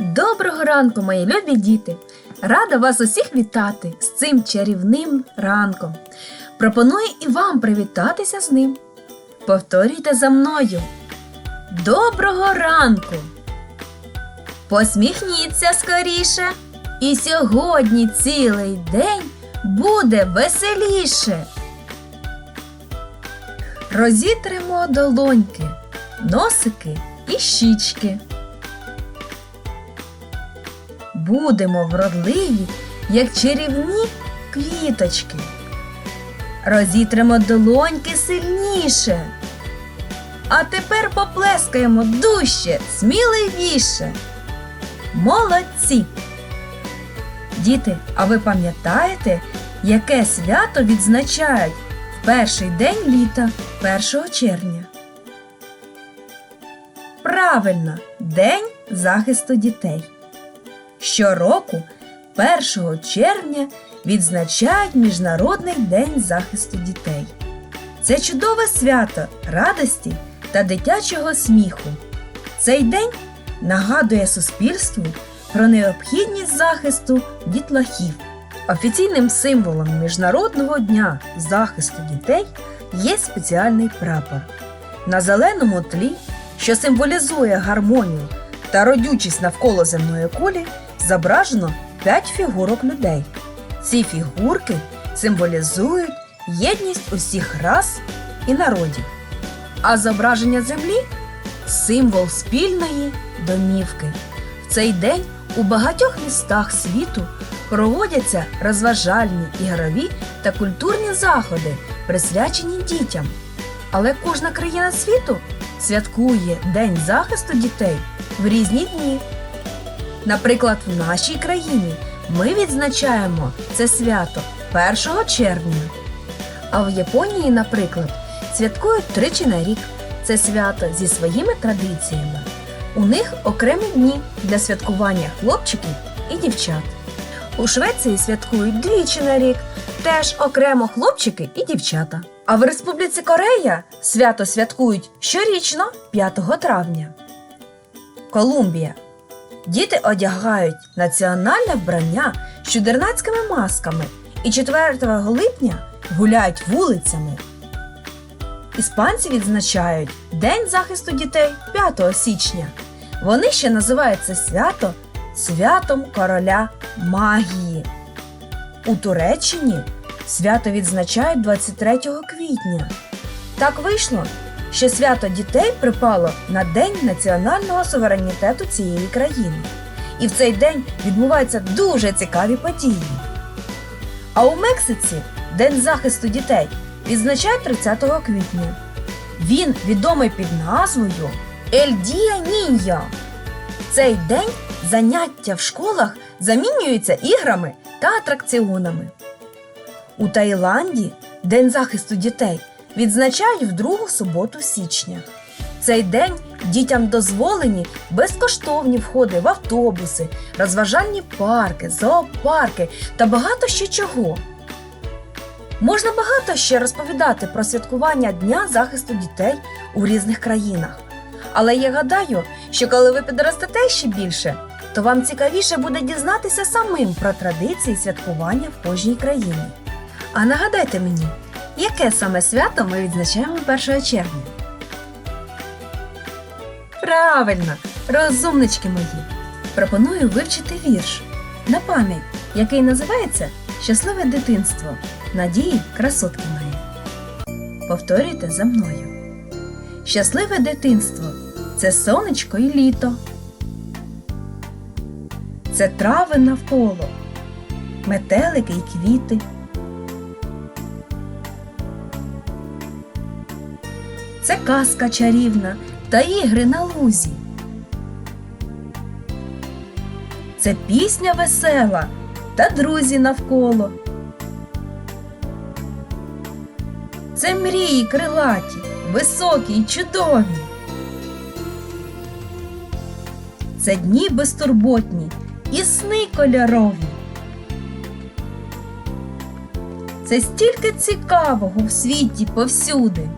Доброго ранку, мої любі діти! Рада вас усіх вітати з цим чарівним ранком. Пропоную і вам привітатися з ним. Повторюйте за мною. Доброго ранку! Посміхніться скоріше, і сьогодні цілий день буде веселіше. Розітримо долоньки, носики і щічки. Будемо вродливі, як чарівні квіточки. Розітримо долоньки сильніше. А тепер поплескаємо дужче, сміливіше. Молодці! Діти, а ви пам'ятаєте, яке свято відзначають в перший день літа 1 червня? Правильно, День захисту дітей. Щороку 1 червня відзначають Міжнародний день захисту дітей. Це чудове свято радості та дитячого сміху. Цей день нагадує суспільству про необхідність захисту дітлахів. Офіційним символом Міжнародного дня захисту дітей є спеціальний прапор. На зеленому тлі, що символізує гармонію та родючість навколо земної кулі, зображено п'ять фігурок людей. Ці фігурки символізують єдність усіх рас і народів. А зображення землі символ спільної домівки. В цей день у багатьох містах світу проводяться розважальні, ігрові та культурні заходи, присвячені дітям. Але кожна країна світу святкує День захисту дітей в різні дні. Наприклад, в нашій країні ми відзначаємо це свято 1 червня. А в Японії, наприклад, святкують тричі на рік це свято зі своїми традиціями. У них окремі дні для святкування хлопчиків і дівчат. У Швеції святкують двічі на рік, теж окремо хлопчики і дівчата. А в Республіці Корея свято святкують щорічно 5 травня. Колумбія. Діти одягають національне вбрання з чудернацькими масками і 4 липня гуляють вулицями. Іспанці відзначають День захисту дітей 5 січня. Вони ще називають це свято святом короля магії. У Туреччині свято відзначають 23 квітня. Так вийшло, що свято дітей припало на День національного суверенітету цієї країни. І в цей день відбуваються дуже цікаві події. А у Мексиці День захисту дітей відзначають 30 квітня. Він відомий під назвою Ель Дія Ніньо. В цей день заняття в школах замінюються іграми та атракціонами. У Таїланді День захисту дітей відзначають в другу суботу січня. Цей день дітям дозволені безкоштовні входи в автобуси, розважальні парки, зоопарки та багато ще чого. Можна багато ще розповідати про святкування Дня захисту дітей у різних країнах. Але я гадаю, що коли ви підростете ще більше, то вам цікавіше буде дізнатися самим про традиції святкування в кожній країні. А нагадайте мені, яке саме свято ми відзначаємо 1 червня? Правильно, розумнички мої! Пропоную вивчити вірш на пам'ять, який називається Щасливе дитинство Надії красотки мої. Повторюйте за мною. Щасливе дитинство це сонечко і літо. Це трави навколо, метелики і квіти. Це казка чарівна та ігри на лузі. Це пісня весела та друзі навколо. Це мрії крилаті, високі й чудові. Це дні безтурботні і сни кольорові. Це стільки цікавого в світі повсюди.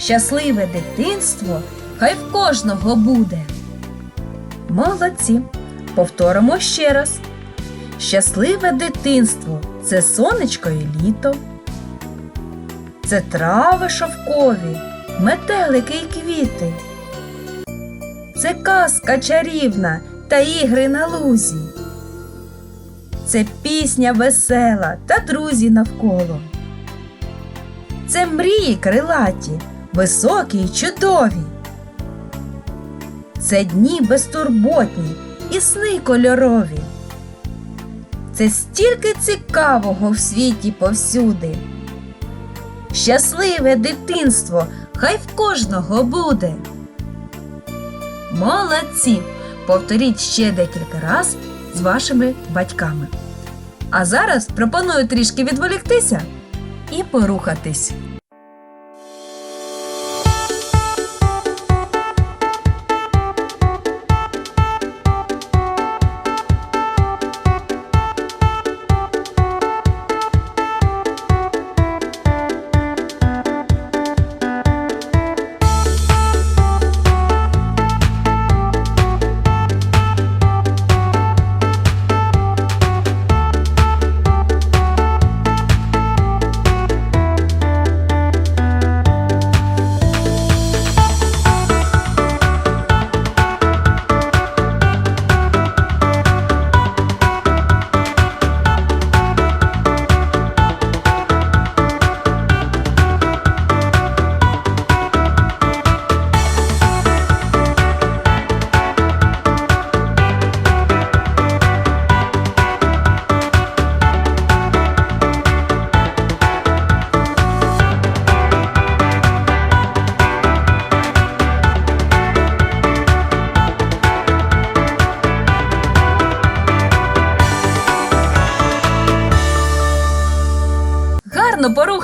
Щасливе дитинство хай в кожного буде. Молодці. Повторимо ще раз. Щасливе дитинство це сонечко і літо. Це трави шовкові, метелики й квіти. Це казка чарівна та ігри на лузі. Це пісня весела та друзі навколо. Це мрії крилаті, високі й чудові. Це дні безтурботні і сни кольорові. Це стільки цікавого в світі повсюди. Щасливе дитинство, хай в кожного буде. Молодці! Повторіть ще декілька раз з вашими батьками. А зараз пропоную трішки відволіктися і порухатись.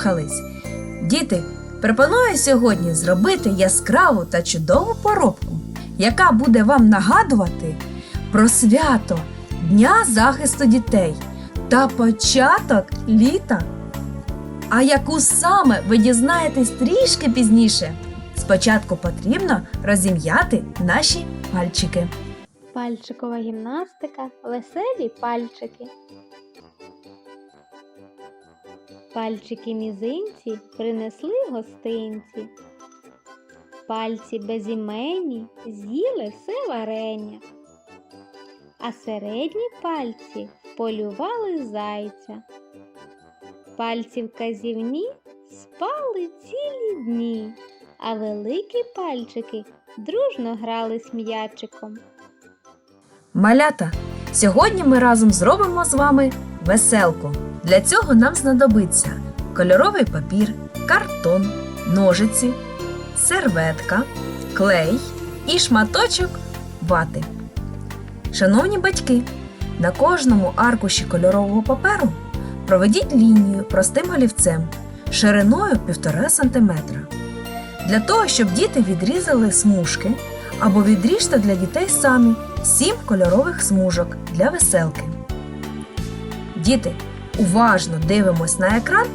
Гарно. Діти, пропоную сьогодні зробити яскраву та чудову поробку, яка буде вам нагадувати про свято Дня захисту дітей та початок літа. А яку саме ви дізнаєтесь трішки пізніше. Спочатку потрібно розім'яти наші пальчики. Пальчикова гімнастика, веселі пальчики. Пальчики мізинці принесли гостинці. Пальці безіменні з'їли все варення, а середні пальці полювали зайця. Пальці вказівні спали цілі дні, а великі пальчики дружно грали з м'ячиком. Малята, сьогодні ми разом зробимо з вами веселку. Для цього нам знадобиться кольоровий папір, картон, ножиці, серветка, клей і шматочок вати. Шановні батьки, на кожному аркуші кольорового паперу проведіть лінію простим олівцем шириною 1,5 см. Для того, щоб діти відрізали смужки або відріжте для дітей самі 7 кольорових смужок для веселки. Діти, уважно дивимось на екран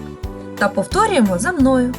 та повторюємо за мною.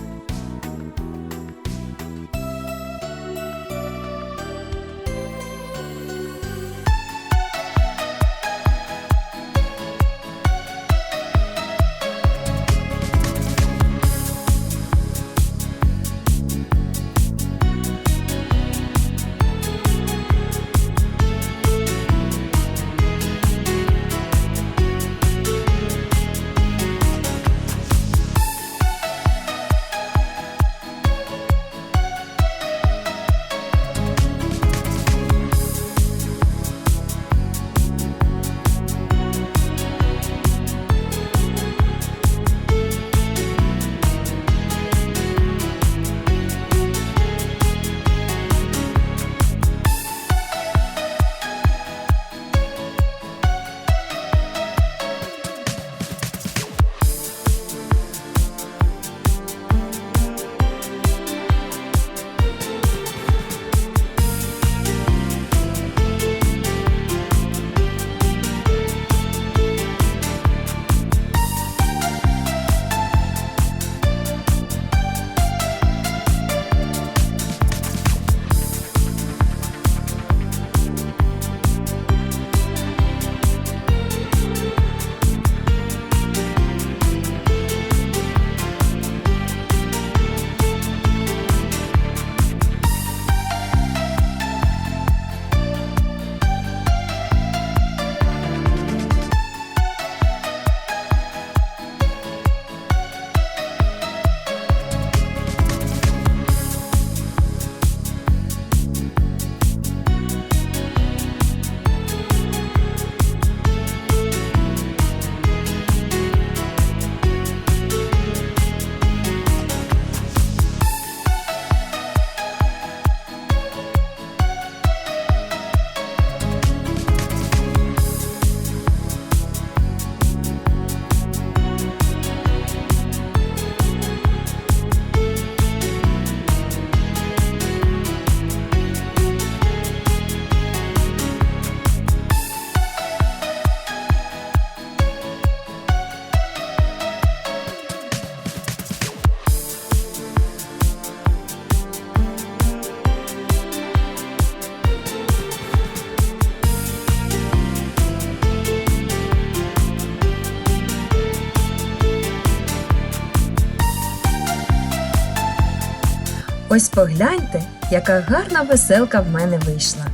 Ось погляньте, яка гарна веселка в мене вийшла.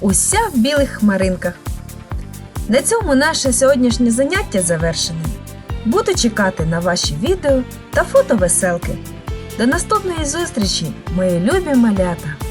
Уся в білих хмаринках. На цьому наше сьогоднішнє заняття завершене. Буду чекати на ваші відео та фото веселки. До наступної зустрічі, мої любі малята!